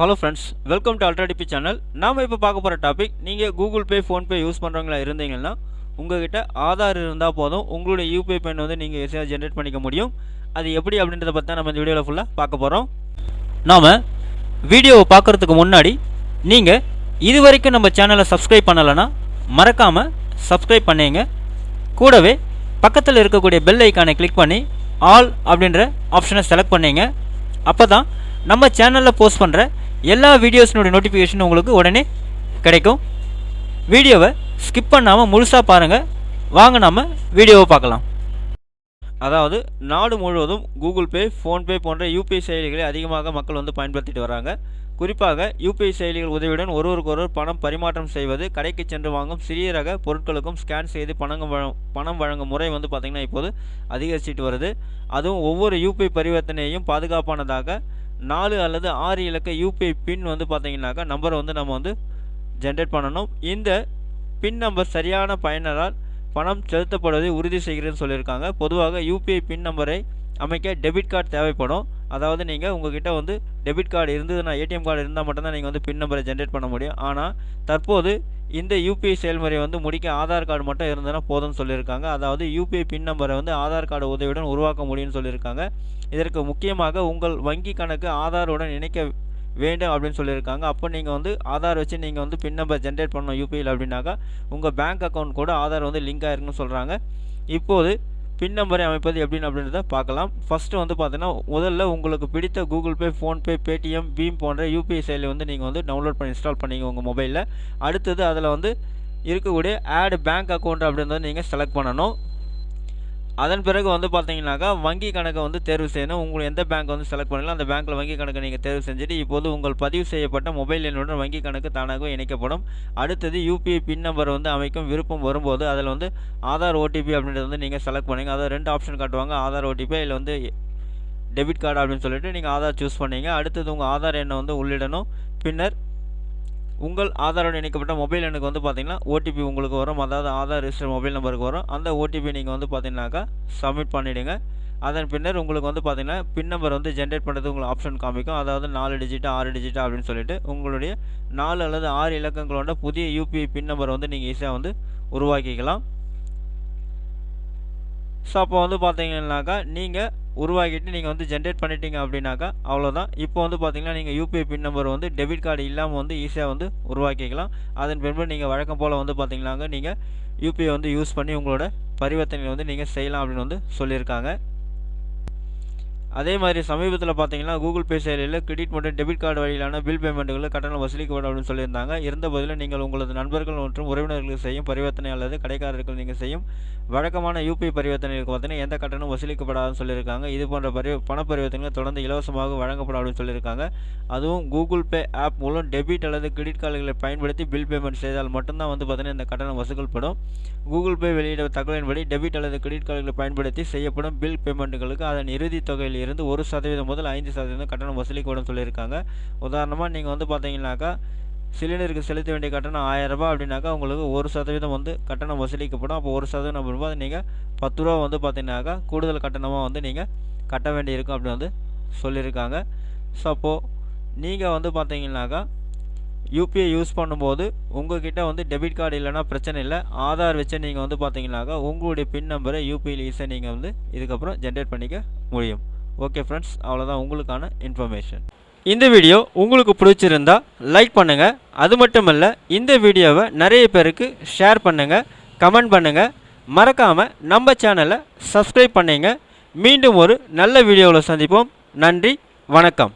Hello friends welcome to ultra DP channel நாம் இப்போ பார்க்க போகிற டாபிக் நீங்கள் கூகுள் பே ஃபோன்பே யூஸ் பண்ணுறவங்களா இருந்தீங்கன்னா உங்ககிட்ட ஆதார் இருந்தால் போதும். உங்களுடைய யூபிஐ பெண் வந்து நீங்கள் ஈஸியாக ஜென்ரேட் பண்ணிக்க முடியும். அது எப்படி அப்படின்றத பற்றி நம்ம இந்த வீடியோவில் ஃபுல்லாக பார்க்க போகிறோம் நாம் வீடியோவை பார்க்குறதுக்கு முன்னாடி நீங்கள் இது வரைக்கும் நம்ம சேனலை சப்ஸ்கிரைப் பண்ணலைன்னா மறக்காமல் சப்ஸ்கிரைப் பண்ணிங்க. கூடவே பக்கத்தில் இருக்கக்கூடிய பெல் ஐக்கானை கிளிக் பண்ணி ஆல் அப்படின்ற ஆப்ஷனை செலக்ட் பண்ணீங்க. அப்போ தான் நம்ம சேனலில் போஸ்ட் பண்ணுற எல்லா வீடியோஸினுடைய நோட்டிஃபிகேஷன் உங்களுக்கு உடனே கிடைக்கும். வீடியோவை ஸ்கிப் பண்ணாமல் முழுசாக பாருங்கள் வாங்க நாம் வீடியோவை பார்க்கலாம். அதாவது நாடு முழுவதும் கூகுள் பே ஃபோன்பே போன்ற யூபிஐ செயலிகளை அதிகமாக மக்கள் வந்து பயன்படுத்திட்டு வராங்க. குறிப்பாக யூபிஐ செயலிகள் உதவியுடன் ஒருவருக்கொருவர் பணம் பரிமாற்றம் செய்வது கடைக்கு சென்று வாங்கும் சிறிய ரக பொருட்களுக்கும் ஸ்கேன் செய்து பணம் பணம் வழங்கும் முறை வந்து பார்த்திங்கன்னா இப்போது அதிகரிச்சிட்டு வருது. அதுவும் ஒவ்வொரு யூபிஐ பரிவர்த்தனையையும் பாதுகாப்பானதாக நாலு அல்லது ஆறு இலக்க யூபிஐ பின் வந்து பார்த்தீங்கன்னாக்கா நம்பரை வந்து நம்ம வந்து ஜென்ரேட் பண்ணணும். இந்த பின் நம்பர் சரியான பயனரால் பணம் செலுத்தப்படுவதை உறுதி செய்கிறதுன்னு சொல்லியிருக்காங்க. பொதுவாக யூபிஐ பின் நம்பரை அமைக்க டெபிட் கார்டு தேவைப்படும். அதாவது நீங்கள் உங்ககிட்ட வந்து டெபிட் கார்டு இருந்ததுன்னா ஏடிஎம் கார்டு இருந்தால் மட்டும்தான் நீங்கள் வந்து பின் நம்பரை ஜென்ரேட் பண்ண முடியும். ஆனால் தற்போது இந்த யூபிஐ செயல்முறை வந்து முடிக்க ஆதார் கார்டு மட்டும் இருந்ததுன்னா போதும்னு சொல்லியிருக்காங்க. அதாவது யூபிஐ பின் நம்பரை வந்து ஆதார் கார்டு உதவியுடன் உருவாக்க முடியும்னு சொல்லியிருக்காங்க. இதற்கு முக்கியமாக உங்கள் வங்கி கணக்கு ஆதாருடன் இணைக்க வேண்டும் அப்படின்னு சொல்லியிருக்காங்க. அப்போ நீங்கள் வந்து ஆதார் வச்சு நீங்கள் வந்து பின் நம்பர் ஜென்ரேட் பண்ணணும் யூபிஐயில் அப்படின்னாக்கா உங்கள் பேங்க் அக்கௌண்ட் கூட ஆதார் வந்து லிங்க் ஆயிருக்குன்னு சொல்கிறாங்க இப்போது பின் நம்பரை அமைப்பது எப்படின்னு அப்படின்றத பார்க்கலாம். ஃபஸ்ட்டு வந்து பார்த்தீங்கன்னா முதல்ல உங்களுக்கு பிடித்த Google Pay PhonePe Paytm BHIM போன்ற யூபிஐ செயலி வந்து நீங்கள் வந்து டவுன்லோட் பண்ணி இன்ஸ்டால் பண்ணிங்க உங்கள் மொபைலில் அடுத்தது அதில் வந்து இருக்கக்கூடிய ஆட் பேங்க் அக்கௌண்ட் அப்படின்றத நீங்கள் செலக்ட் பண்ணணும். அதன் பிறகு வந்து பார்த்தீங்கன்னாக்கா வங்கி கணக்கை வந்து தேர்வு செய்யணும். உங்களுக்கு எந்த பேங்க் வந்து செலக்ட் பண்ணலாம் அந்த பேங்க்கில் வங்கி கணக்கை நீங்கள் தேர்வு செஞ்சுட்டு இப்போது உங்கள் பதிவு செய்யப்பட்ட மொபைல் எண்ணுடன் வங்கி கணக்கு தானாகவும் இணைக்கப்படும். அடுத்தது யூபிஐ பின் நம்பர் வந்து அமைக்கும் விருப்பம் வரும்போது அதில் வந்து ஆதார் ஓடிபி அப்படின்றத வந்து நீங்கள் செலக்ட் பண்ணுங்கள் அதாவது ரெண்டு ஆப்ஷன் காட்டுவாங்க. ஆதார் ஓடிபி இல்லை வந்து டெபிட் கார்டு அப்படின்னு சொல்லிட்டு நீங்கள் ஆதார் சூஸ் பண்ணீங்க. அடுத்தது உங்கள் ஆதார் எண்ணை வந்து உள்ளிடணும். பின்னர் உங்கள் ஆதாரோடு இணைக்கப்பட்ட மொபைல் எண்ணுக்கு வந்து பார்த்திங்கன்னா ஓடிபி உங்களுக்கு வரும். அதாவது ஆதார் ரிஜிஸ்டர் மொபைல் நம்பருக்கு வரும். அந்த ஓடிபி நீங்கள் வந்து பார்த்தீங்கன்னாக்கா சப்மிட் பண்ணிவிடுங்க அதன் பின்னர் உங்களுக்கு வந்து பார்த்திங்கன்னா பின் நம்பர் வந்து ஜென்ரேட் பண்ணுறது உங்களுக்கு ஆப்ஷன் காமிக்கும். அதாவது நாலு டிஜிட்டா ஆறு டிஜிட்டா அப்படின்னு சொல்லிட்டு உங்களுடைய நாலு அல்லது ஆறு இலக்கங்களோட புதிய யூபிஐ பின் நம்பர் வந்து நீங்கள் ஈஸியாக வந்து உருவாக்கிக்கலாம். ஸோ அப்போ வந்து பார்த்தீங்கன்னாக்கா நீங்கள் உருவாக்கிட்டு நீங்கள் வந்து ஜென்ரேட் பண்ணிட்டீங்க அப்படின்னாக்கா அவ்வளோதான் இப்போ வந்து பார்த்தீங்கன்னா நீங்கள் யூபிஐ பின் நம்பர் வந்து டெபிட் கார்டு இல்லாமல் வந்து ஈஸியாக வந்து உருவாக்கிக்கலாம். அதன் பின்பு நீங்கள் வழக்கம் போல் வந்து பார்த்தீங்கன்னாங்க நீங்கள் யூபிஐ வந்து யூஸ் பண்ணி உங்களோட பரிவர்த்தனை வந்து நீங்கள் செய்யலாம் அப்படின்னு வந்து சொல்லியிருக்காங்க. அதே மாதிரி சமீபத்தில் பார்த்தீங்கன்னா கூகுள் பே செயலியில் கிரெடிட் மற்றும் டெபிட் கார்டு வழியிலான பில் பேமெண்ட்டுகளை கட்டணம் வசூலிக்கப்படும் அப்படின்னு சொல்லியிருந்தாங்க. இருந்த போதிலும் நீங்கள் உங்களது நண்பர்கள் மற்றும் உறவினர்களுக்கு செய்யும் பரிவர்த்தனை அல்லது கடைக்காரர்கள் நீங்கள் செய்யும் வழக்கமான யூபிஐ பரிவர்த்தனைகளுக்கு பார்த்தீங்கன்னா எந்த கட்டணம் வசூலிக்கப்படாதுன்னு சொல்லியிருக்காங்க. இது போன்ற பரி பண பரிவர்த்தனைகள் தொடர்ந்து இலவசமாக வழங்கப்படும் அப்படின்னு சொல்லியிருக்காங்க. அதுவும் கூகுள் பே ஆப் மூலம் டெபிட் அல்லது கிரெடிட் கார்டுகளை பயன்படுத்தி பில் பேமெண்ட் செய்தால் மட்டும்தான் வந்து பார்த்தீங்கன்னா இந்த கட்டணம் வசூல்படும். கூகுள் பே வெளியிட தகவலின்படி டெபிட் அல்லது கிரெடிட் கார்டுகளை பயன்படுத்தி செய்யப்படும் பில் பேமெண்ட்டுகளுக்கு அதன் இறுதி தொகையில் இருந்து ஒரு சதவீதம் முதல் ஐந்து சதவீதம் கட்டணம் வசூலிக்கப்படும் சொல்லியிருக்காங்க. உதாரணமாக நீங்கள் வந்து பார்த்தீங்கன்னாக்கா சிலிண்டருக்கு செலுத்த வேண்டிய கட்டணம் ஆயிரம் ரூபாய் அப்படின்னாக்கா உங்களுக்கு ஒரு சதவீதம் வந்து கட்டணம் வசூலிக்கப்படும். அப்போ ஒரு சதவீதம் அப்படின்போது நீங்கள் பத்து ரூபா வந்து பார்த்தீங்கன்னாக்கா கூடுதல் கட்டணமாக வந்து நீங்கள் கட்ட வேண்டியிருக்கும் அப்படின்னு வந்து சொல்லியிருக்காங்க. ஸோ அப்போது நீங்கள் வந்து பார்த்தீங்கன்னாக்கா யூபிஐ யூஸ் பண்ணும்போது உங்கள்கிட்ட வந்து டெபிட் கார்டு இல்லைன்னா பிரச்சனை இல்லை. ஆதார் வச்சு நீங்கள் வந்து பார்த்தீங்கன்னாக்கா உங்களுடைய பின் நம்பரை யூபிஐ ஈஸியாக நீங்கள் வந்து இதுக்கப்புறம் ஜென்ரேட் பண்ணிக்க முடியும். ஓகே ஃப்ரெண்ட்ஸ் அவ்வளோதான் உங்களுக்கான இன்ஃபர்மேஷன் இந்த வீடியோ உங்களுக்கு பிடிச்சிருந்தா லைக் பண்ணுங்கள் அது மட்டும் இல்லை இந்த வீடியோவை நிறைய பேருக்கு ஷேர் பண்ணுங்கள் கமெண்ட் பண்ணுங்கள் மறக்காமல் நம்ம சேனலை சப்ஸ்கிரைப் பண்ணிங்க. மீண்டும் ஒரு நல்ல வீடியோவில் சந்திப்போம். நன்றி வணக்கம்.